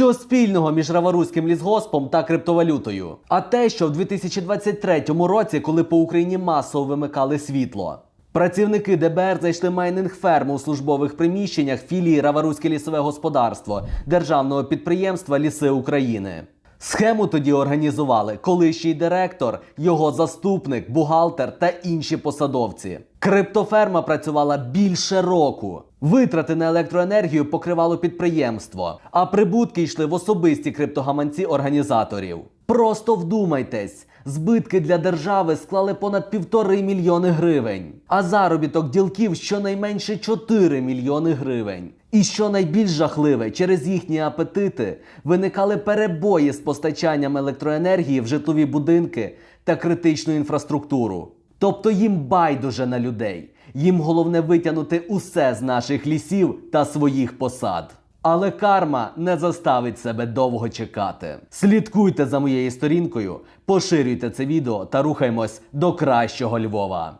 Що спільного між Раваруським лісгоспом та криптовалютою? А те, що в 2023 році, коли по Україні масово вимикали світло. Працівники ДБР зайшли майнинг ферму у службових приміщеннях філії Раваруське лісове господарство державного підприємства Ліси України. Схему тоді організували колишній директор, його заступник, бухгалтер та інші посадовці. Криптоферма працювала більше року. Витрати на електроенергію покривало підприємство, а прибутки йшли в особисті криптогаманці організаторів. Просто вдумайтесь, збитки для держави склали понад півтори мільйони гривень, а заробіток ділків щонайменше 4 мільйони гривень. І що найбільш жахливе, через їхні апетити виникали перебої з постачанням електроенергії в житлові будинки та критичну інфраструктуру. Тобто їм байдуже на людей. Їм головне витягнути усе з наших лісів та своїх посад. Але карма не заставить себе довго чекати. Слідкуйте за моєю сторінкою, поширюйте це відео та рухаємось до кращого Львова.